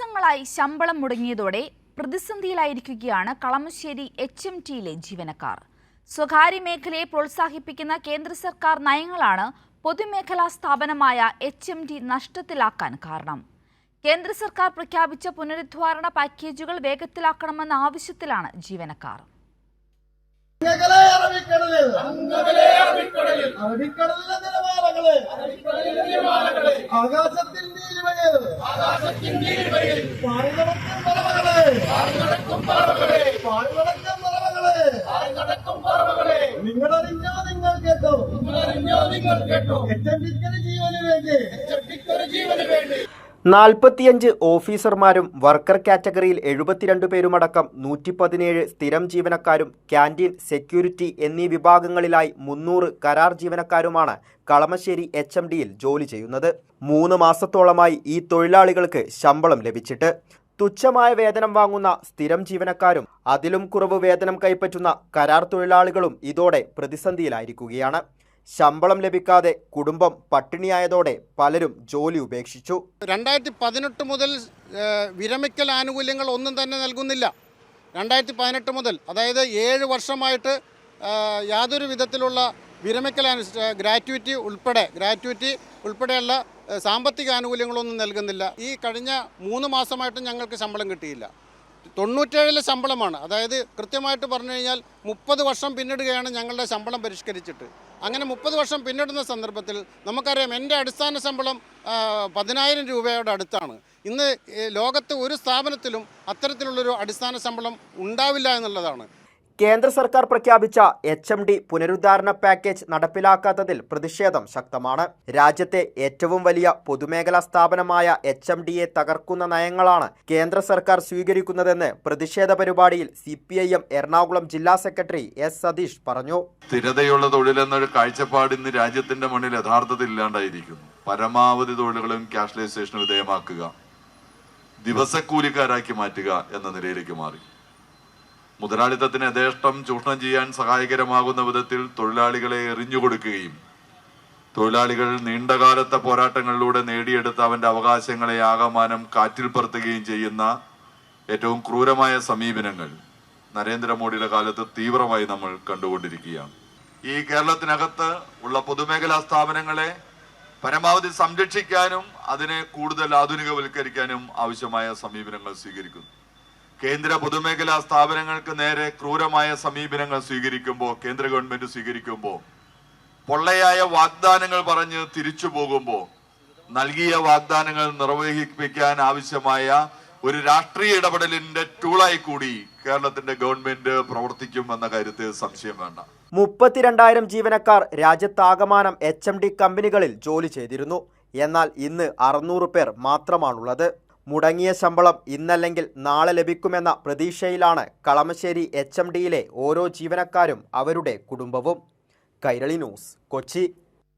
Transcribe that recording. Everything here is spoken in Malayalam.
മാസങ്ങളായി ശമ്പളം മുടങ്ങിയതോടെ പ്രതിസന്ധിയിലായിരിക്കുകയാണ് കളമശ്ശേരി എച്ച് എം ടിയിലെ ജീവനക്കാർ. സ്വകാര്യ മേഖലയെ പ്രോത്സാഹിപ്പിക്കുന്ന കേന്ദ്ര സർക്കാർ നയങ്ങളാണ് പൊതുമേഖലാ സ്ഥാപനമായ എച്ച് എം ടി നഷ്ടത്തിലാക്കാൻ കാരണം. കേന്ദ്ര സർക്കാർ പ്രഖ്യാപിച്ച പുനരുദ്ധാരണ പാക്കേജുകൾ വേഗത്തിലാക്കണമെന്ന ആവശ്യത്തിലാണ് ജീവനക്കാർ. അറബിക്കടലിലെ നിലവാരങ്ങളെ. ആകാശത്തിന്റെ ഇരുവയിൽ പാറിനടക്കും നിങ്ങൾ കേട്ടോ? നിങ്ങളറിഞ്ഞോ നിങ്ങൾ കേട്ടോ? എച്ചണ്ടിക്കൊരു ജീവന് വേണ്ടി. നാൽപ്പത്തിയഞ്ച് ഓഫീസർമാരും വർക്കർ കാറ്റഗറിയിൽ എഴുപത്തിരണ്ട് പേരുമടക്കം നൂറ്റി പതിനേഴ് സ്ഥിരം ജീവനക്കാരും ക്യാന്റീൻ സെക്യൂരിറ്റി എന്നീ വിഭാഗങ്ങളിലായി മുന്നൂറ് കരാർ ജീവനക്കാരുമാണ് കളമശ്ശേരി എച്ച് എം ഡിയിൽ ജോലി ചെയ്യുന്നത്. മൂന്ന് മാസത്തോളമായി ഈ തൊഴിലാളികൾക്ക് ശമ്പളം ലഭിച്ചിട്ട്. തുച്ഛമായ വേതനം വാങ്ങുന്ന സ്ഥിരം ജീവനക്കാരും അതിലും കുറവ് വേതനം കൈപ്പറ്റുന്ന കരാർ തൊഴിലാളികളും ഇതോടെ പ്രതിസന്ധിയിലായിരിക്കുകയാണ്. ശമ്പളം ലഭിക്കാതെ കുടുംബം പട്ടിണിയായതോടെ പലരും ജോലി ഉപേക്ഷിച്ചു. രണ്ടായിരത്തി പതിനെട്ട് മുതൽ വിരമിക്കൽ ആനുകൂല്യങ്ങൾ ഒന്നും തന്നെ നൽകുന്നില്ല. രണ്ടായിരത്തി പതിനെട്ട് മുതൽ അതായത് ഏഴ് വർഷമായിട്ട് യാതൊരു വിധത്തിലുള്ള വിരമിക്കൽ ഗ്രാറ്റുവിറ്റി ഉൾപ്പെടെ ഗ്രാറ്റുവിറ്റി ഉൾപ്പെടെയുള്ള സാമ്പത്തിക ആനുകൂല്യങ്ങളൊന്നും നൽകുന്നില്ല. ഈ കഴിഞ്ഞ മൂന്ന് മാസമായിട്ട് ഞങ്ങൾക്ക് ശമ്പളം കിട്ടിയില്ല. തൊണ്ണൂറ്റേഴിലെ ശമ്പളമാണ്. അതായത് കൃത്യമായിട്ട് പറഞ്ഞു കഴിഞ്ഞാൽ മുപ്പത് വർഷം പിന്നിടുകയാണ് ഞങ്ങളുടെ ശമ്പളം പരിഷ്കരിച്ചിട്ട്. അങ്ങനെ മുപ്പത് വർഷം പിന്നിടുന്ന സന്ദർഭത്തിൽ നമുക്കറിയാം എന്റെ അടിസ്ഥാന ശമ്പളം പതിനായിരം രൂപയുടെ അടുത്താണ്. ഇന്ന് ലോകത്ത് ഒരു സ്ഥാപനത്തിലും അത്തരത്തിലുള്ളൊരു അടിസ്ഥാന ശമ്പളം ഉണ്ടാവില്ല എന്നുള്ളതാണ്. കേന്ദ്ര സർക്കാർ പ്രഖ്യാപിച്ച എച്ച് എം ഡി പുനരുദ്ധാരണ പാക്കേജ് നടപ്പിലാക്കാത്തതിൽ പ്രതിഷേധം ശക്തമാണ്. രാജ്യത്തെ ഏറ്റവും വലിയ പൊതുമേഖലാ സ്ഥാപനമായ എച്ച് എം ഡിയെ തകർക്കുന്ന നയങ്ങളാണ് കേന്ദ്ര സർക്കാർ സ്വീകരിക്കുന്നതെന്ന് പ്രതിഷേധ പരിപാടിയിൽ C P I M Ernakulam ജില്ലാ സെക്രട്ടറി എസ് സതീഷ് പറഞ്ഞു. സ്ഥിരതയുള്ള തൊഴിലെന്നൊരു കാഴ്ചപ്പാട് ഇന്ന് രാജ്യത്തിന്റെ മുന്നിൽ യഥാർത്ഥത്തിൽ ഇല്ലാണ്ടായിരിക്കുന്നു. പരമാവധി തൊഴിലുകളും ക്യാഷ്ലൈസേഷന് വിധേയമാക്കുക ദിവസക്കൂലിക്കാരാക്കി മാറ്റുക എന്ന നിലയിലേക്ക് മാറി. മുതലാളിത്തത്തിന് യഥേഷ്ടം ചൂഷണം ചെയ്യാൻ സഹായകരമാകുന്ന വിധത്തിൽ തൊഴിലാളികളെ എറിഞ്ഞുകൊടുക്കുകയും തൊഴിലാളികൾ നീണ്ടകാലത്തെ പോരാട്ടങ്ങളിലൂടെ നേടിയെടുത്ത അവന്റെ അവകാശങ്ങളെ ആകമാനം കാറ്റിൽ പറത്തുകയും ചെയ്യുന്ന ഏറ്റവും ക്രൂരമായ സമീപനങ്ങൾ നരേന്ദ്രമോദിയുടെ കാലത്ത് തീവ്രമായി നമ്മൾ കണ്ടുകൊണ്ടിരിക്കുകയാണ്. ഈ കേരളത്തിനകത്ത് ഉള്ള പൊതുമേഖലാ സ്ഥാപനങ്ങളെ പരമാവധി സംരക്ഷിക്കാനും അതിനെ കൂടുതൽ ആധുനികവൽക്കരിക്കാനും ആവശ്യമായ സമീപനങ്ങൾ സ്വീകരിക്കുന്നു. കേന്ദ്ര പൊതുമേഖലാ സ്ഥാപനങ്ങൾക്ക് നേരെ ക്രൂരമായ സമീപനങ്ങൾ സ്വീകരിക്കുമ്പോൾ കേന്ദ്ര ഗവൺമെന്റ് സ്വീകരിക്കുമ്പോൾ പൊള്ളയായ വാഗ്ദാനങ്ങൾ പറഞ്ഞ് തിരിച്ചു പോകുമ്പോൾ നൽകിയ വാഗ്ദാനങ്ങൾ നിർവഹിപ്പിക്കാൻ ആവശ്യമായ ഒരു രാഷ്ട്രീയ ഇടപെടലിന്റെ ടൂളായി കൂടി കേരളത്തിന്റെ ഗവൺമെന്റ് പ്രവർത്തിക്കും എന്ന കാര്യത്തിൽ സംശയം വേണ്ട. മുപ്പത്തിരണ്ടായിരം ജീവനക്കാർ രാജ്യത്താകമാനം എച്ച് എം ഡി കമ്പനികളിൽ ജോലി ചെയ്തിരുന്നു. എന്നാൽ ഇന്ന് അറുന്നൂറ് പേർ മാത്രമാണുള്ളത്. മുടങ്ങിയ ശമ്പളം ഇന്നല്ലെങ്കിൽ നാളെ ലഭിക്കുമെന്ന പ്രതീക്ഷയിലാണ് കളമശ്ശേരി എച്ച് എം ഡിയിലെ ഓരോ ജീവനക്കാരും അവരുടെ കുടുംബവും. കൈരളി ന്യൂസ് കൊച്ചി.